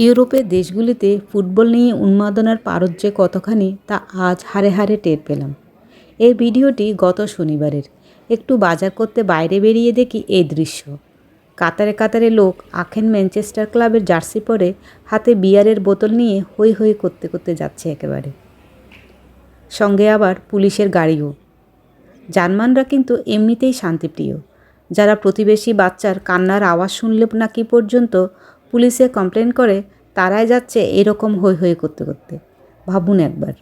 ইউরোপের দেশগুলিতে ফুটবল নিয়ে উন্মাদনার পারদ যে কতখানি তা আজ হারে হাড়ে টের পেলাম। এই ভিডিওটি গত শনিবারের। একটু বাজার করতে বাইরে বেরিয়ে দেখি এই দৃশ্য। কাতারে কাতারে লোক আখেন ম্যানচেস্টার ক্লাবের জার্সি পরে হাতে বিয়ারের বোতল নিয়ে হই হই করতে করতে যাচ্ছে একেবারে। সঙ্গে আবার পুলিশের গাড়িও। জার্মানরা কিন্তু এমনিতেই শান্তিপ্রিয়। যারা প্রতিবেশী বাচ্চার কান্নার আওয়াজ শুনলে নাকি পর্যন্ত পুলিশে কমপ্লেন করে, তারাই যাচ্ছে এরকম হই হই করতে করতে। ভাবুন একবার।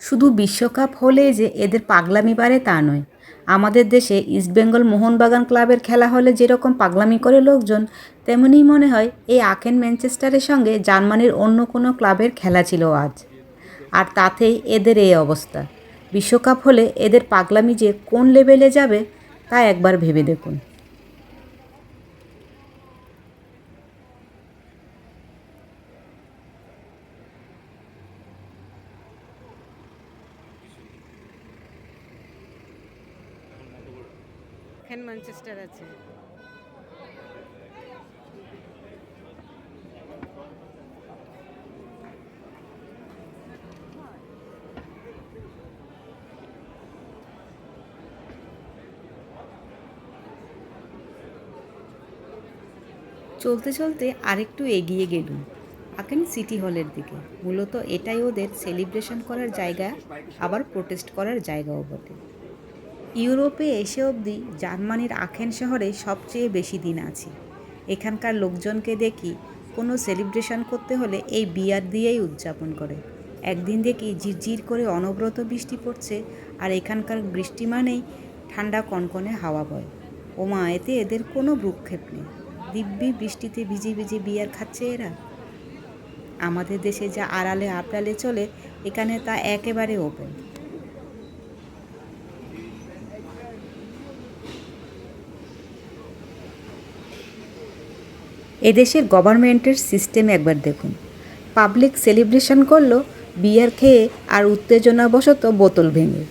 শুধু বিশ্বকাপ হলে যে এদের পাগলামি বাড়ে তা নয়। আমাদের দেশে ইস্টবেঙ্গল মোহনবাগান ক্লাবের খেলা হলে যেরকম পাগলামি করে লোকজন, তেমনিই মনে হয় এই আখেন ম্যানচেস্টারের সঙ্গে জার্মানির অন্য কোনো ক্লাবের খেলা ছিল আজ। আর তাতেই এদের এই অবস্থা। বিশ্বকাপ হলে এদের পাগলামি যে কোন লেভেলে যাবে তা একবার ভেবে দেখুন। এখানে ম্যানচেস্টার আছে। চলতে চলতে আরেকটু এগিয়ে গেলুম আকেন সিটি হলের দিকে। মূলত এটাই ওদের সেলিব্রেশন করার জায়গা, আবার প্রোটেস্ট করার জায়গাও বটে। ইউরোপে এসে অবধি জার্মানির আখেন শহরে সবচেয়ে বেশি দিন আছি। এখানকার লোকজনকে দেখি কোনো সেলিব্রেশন করতে হলে এই বিয়ার দিয়েই উদযাপন করে। একদিন দেখি ঝিরঝির করে অনবরত বৃষ্টি পড়ছে আর এখানকার বৃষ্টি মানেই ঠান্ডা কনকনে হাওয়া বয়। ওমা, এতে এদের কোনো ভ্রুক্ষেপ নেই। দিব্যি বৃষ্টিতে ভিজে ভিজে বিয়ার খাচ্ছে এরা। আমাদের দেশে যা আড়ালে আপড়ালে চলে, এখানে তা একেবারে ওপেন এদেশের গভর্নমেন্টের সিস্টেম একবার দেখুন। পাবলিক সেলিব্রেশন করল, বিয়ার খেয়ে আর উত্তেজনাবশত বোতল ভেঙে।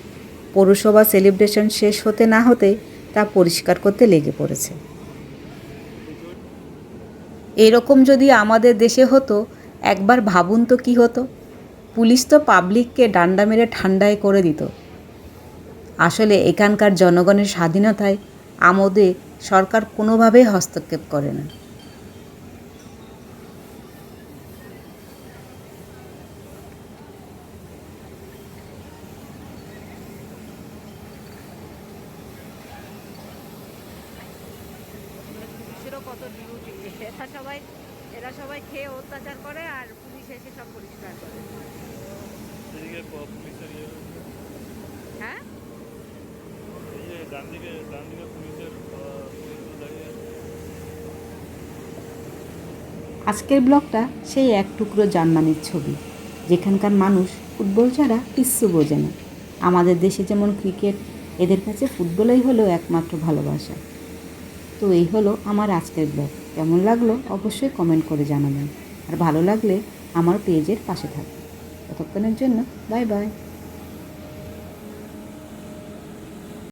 পৌরসভা সেলিব্রেশন শেষ হতে না হতে তা পরিষ্কার করতে লেগে পড়েছে। এরকম যদি আমাদের দেশে হতো, একবার ভাবুন তো কী হতো? পুলিশ তো পাবলিককে ডান্ডা মেরে ঠান্ডায় করে দিত। আসলে এখানকার জনগণের স্বাধীনতায় আমোদে সরকার কোনোভাবেই হস্তক্ষেপ করে না। কত ডিউটি এরা সবাই এরা সবাই খেয়ে অত্যাচার করে আর পুলিশ এসে সব পরিষ্কার করে। ইয়ে হ্যাঁ? ডান দিকে ডান দিকে পুলিশের আহ, পুলিশগুলো দাঁড়িয়ে আছে। আজকের ব্লগটা সেই এক টুকরো জার্মানির ছবি। যেখানকার মানুষ ফুটবল ছাড়া কিচ্ছু বোঝে না। আমাদের দেশে যেমন ক্রিকেট এদের কাছে ফুটবলই হলো একমাত্র ভালোবাসা। তো এই হলো আমার আজকের ব্লগ। কেমন লাগল অবশ্যই কমেন্ট করে জানাবেন। আর ভালো লাগলে আমার পেজের পাশে থাকবে ততক্ষণের জন্য বাই বাই